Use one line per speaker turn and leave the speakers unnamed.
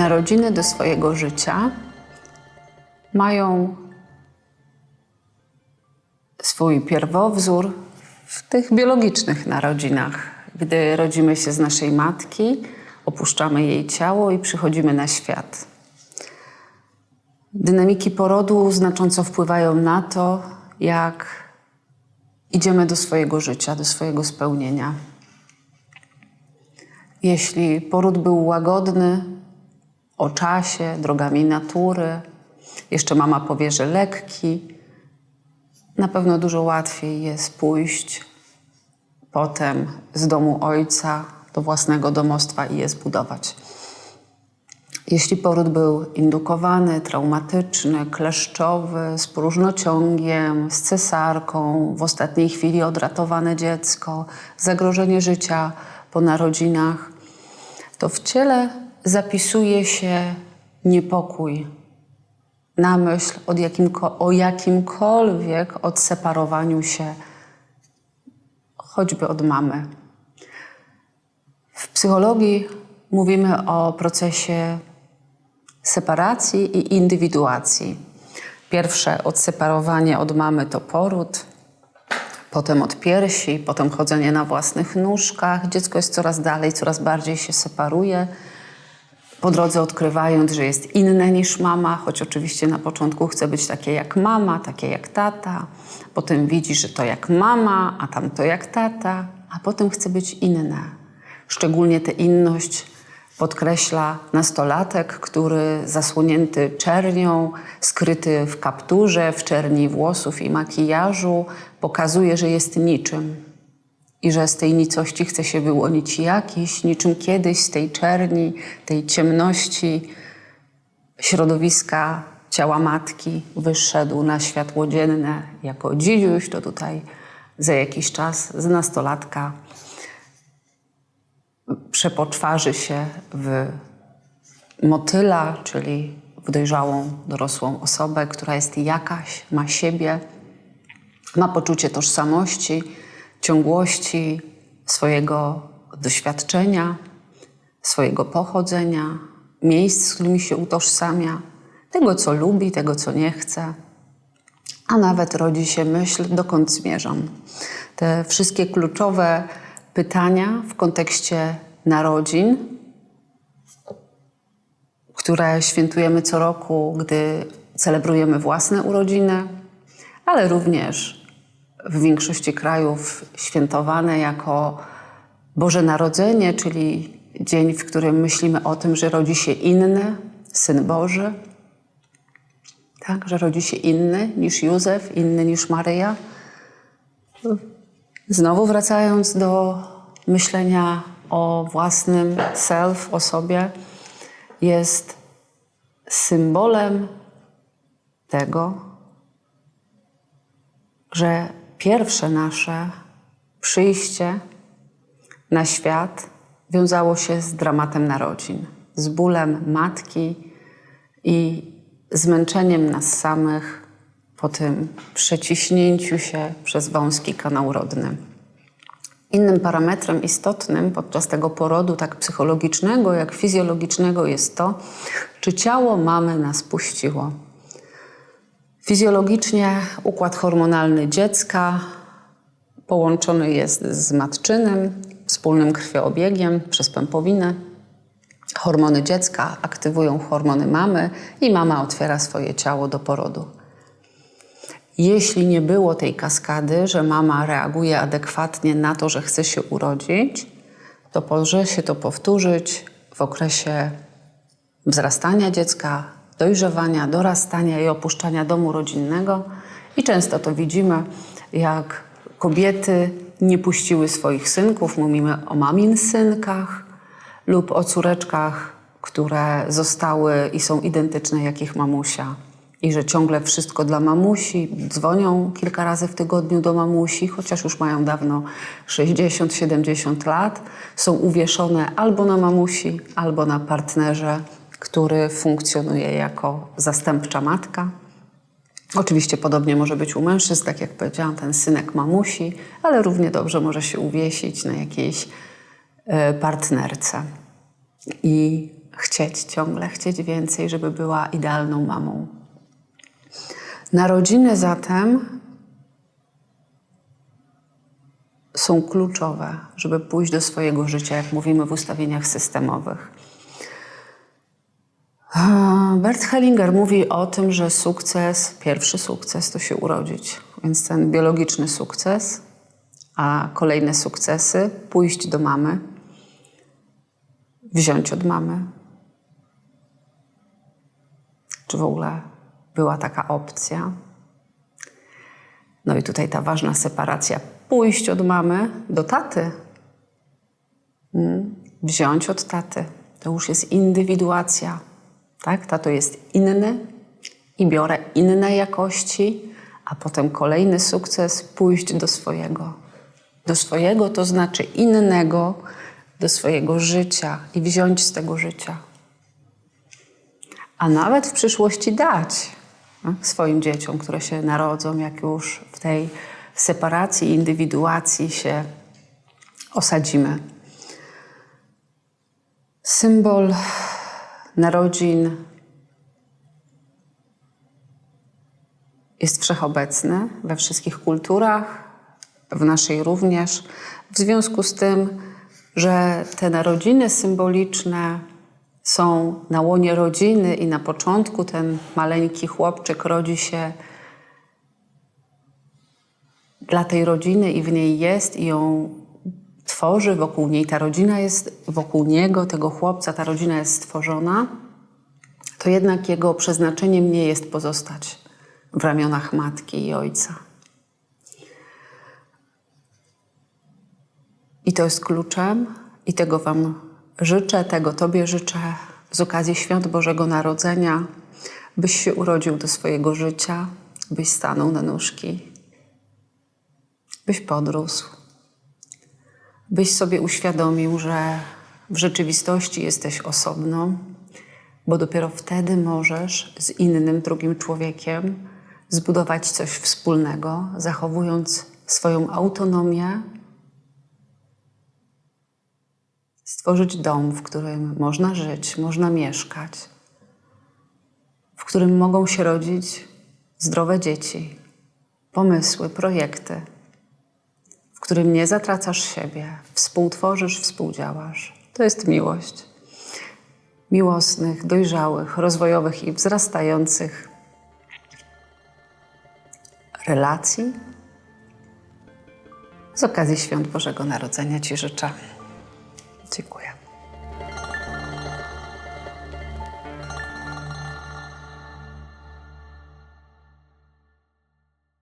Narodziny do swojego życia mają swój pierwowzór w tych biologicznych narodzinach. Gdy rodzimy się z naszej matki, opuszczamy jej ciało i przychodzimy na świat. Dynamiki porodu znacząco wpływają na to, jak idziemy do swojego życia, do swojego spełnienia. Jeśli poród był łagodny, o czasie, drogami natury, jeszcze mama powie, że lekki, na pewno dużo łatwiej jest pójść potem z domu ojca do własnego domostwa i je zbudować. Jeśli poród był indukowany, traumatyczny, kleszczowy, z próżnociągiem, z cesarką, w ostatniej chwili odratowane dziecko, zagrożenie życia po narodzinach, to w ciele zapisuje się niepokój na myśl od jakimko, o jakimkolwiek odseparowaniu się choćby od mamy. W psychologii mówimy o procesie separacji i indywiduacji. Pierwsze odseparowanie od mamy to poród, potem od piersi, potem chodzenie na własnych nóżkach. Dziecko jest coraz dalej, coraz bardziej się separuje. Po drodze odkrywając, że jest inne niż mama, choć oczywiście na początku chce być takie jak mama, takie jak tata. Potem widzi, że to jak mama, a tamto jak tata, a potem chce być inne. Szczególnie tę inność podkreśla nastolatek, który zasłonięty czernią, skryty w kapturze, w czerni włosów i makijażu, pokazuje, że jest niczym i że z tej nicości chce się wyłonić jakiś, niczym kiedyś z tej czerni, tej ciemności. Środowiska ciała matki wyszedł na światło dzienne jako dzidziuś, to tutaj za jakiś czas z nastolatka przepoczwarzy się w motyla, czyli w dojrzałą, dorosłą osobę, która jest jakaś, ma siebie, ma poczucie tożsamości, ciągłości swojego doświadczenia, swojego pochodzenia, miejsc, z którymi się utożsamia, tego, co lubi, tego, co nie chce, a nawet rodzi się myśl, dokąd zmierzam. Te wszystkie kluczowe pytania w kontekście narodzin, które świętujemy co roku, gdy celebrujemy własne urodziny, ale również w większości krajów świętowane jako Boże Narodzenie, czyli dzień, w którym myślimy o tym, że rodzi się inny Syn Boży, tak, że rodzi się inny niż Józef, inny niż Maryja. Znowu wracając do myślenia o własnym self, o sobie, jest symbolem tego, że pierwsze nasze przyjście na świat wiązało się z dramatem narodzin, z bólem matki i zmęczeniem nas samych po tym przeciśnięciu się przez wąski kanał rodny. Innym parametrem istotnym podczas tego porodu, tak psychologicznego jak fizjologicznego, jest to, czy ciało mamy nas puściło. Fizjologicznie układ hormonalny dziecka połączony jest z matczynym, wspólnym krwioobiegiem przez pępowinę. Hormony dziecka aktywują hormony mamy i mama otwiera swoje ciało do porodu. Jeśli nie było tej kaskady, że mama reaguje adekwatnie na to, że chce się urodzić, to może się to powtórzyć w okresie wzrastania dziecka, dojrzewania, dorastania i opuszczania domu rodzinnego. I często to widzimy, jak kobiety nie puściły swoich synków, mówimy o mamin synkach lub o córeczkach, które zostały i są identyczne jak ich mamusia. I że ciągle wszystko dla mamusi, dzwonią kilka razy w tygodniu do mamusi, chociaż już mają dawno 60-70 lat, są uwieszone albo na mamusi, albo na partnerze, który funkcjonuje jako zastępcza matka. Oczywiście podobnie może być u mężczyzn, tak jak powiedziałam, ten synek mamusi, ale równie dobrze może się uwiesić na jakiejś e, partnerce. I chcieć ciągle, chcieć więcej, żeby była idealną mamą. Narodziny zatem są kluczowe, żeby pójść do swojego życia, jak mówimy w ustawieniach systemowych. Bert Hellinger mówi o tym, że sukces, pierwszy sukces to się urodzić, więc ten biologiczny sukces, a kolejne sukcesy pójść do mamy, wziąć od mamy. Czy w ogóle była taka opcja? No i tutaj ta ważna separacja. Pójść od mamy do taty. Mm. Wziąć od taty. To już jest indywiduacja. Tak? Tato jest inny i biorę inne jakości, a potem kolejny sukces pójść do swojego. Do swojego to znaczy innego, do swojego życia i wziąć z tego życia. A nawet w przyszłości dać no, swoim dzieciom, które się narodzą, jak już w tej separacji, indywiduacji się osadzimy. Symbol narodzin jest wszechobecny we wszystkich kulturach, w naszej również. W związku z tym, że te narodziny symboliczne są na łonie rodziny i na początku ten maleńki chłopczyk rodzi się dla tej rodziny i w niej jest i ją tworzy wokół niej. Ta rodzina jest wokół niego, tego chłopca, ta rodzina jest stworzona, to jednak jego przeznaczeniem nie jest pozostać w ramionach matki i ojca. I to jest kluczem, i tego Wam życzę, tego Tobie życzę z okazji Świąt Bożego Narodzenia, byś się urodził do swojego życia, byś stanął na nóżki, byś podrósł, byś sobie uświadomił, że w rzeczywistości jesteś osobną, bo dopiero wtedy możesz z innym, drugim człowiekiem zbudować coś wspólnego, zachowując swoją autonomię, stworzyć dom, w którym można żyć, można mieszkać, w którym mogą się rodzić zdrowe dzieci, pomysły, projekty, którym nie zatracasz siebie, współtworzysz, współdziałasz. To jest miłość. Miłosnych, dojrzałych, rozwojowych i wzrastających relacji. Z okazji Świąt Bożego Narodzenia Ci życzę. Dziękuję.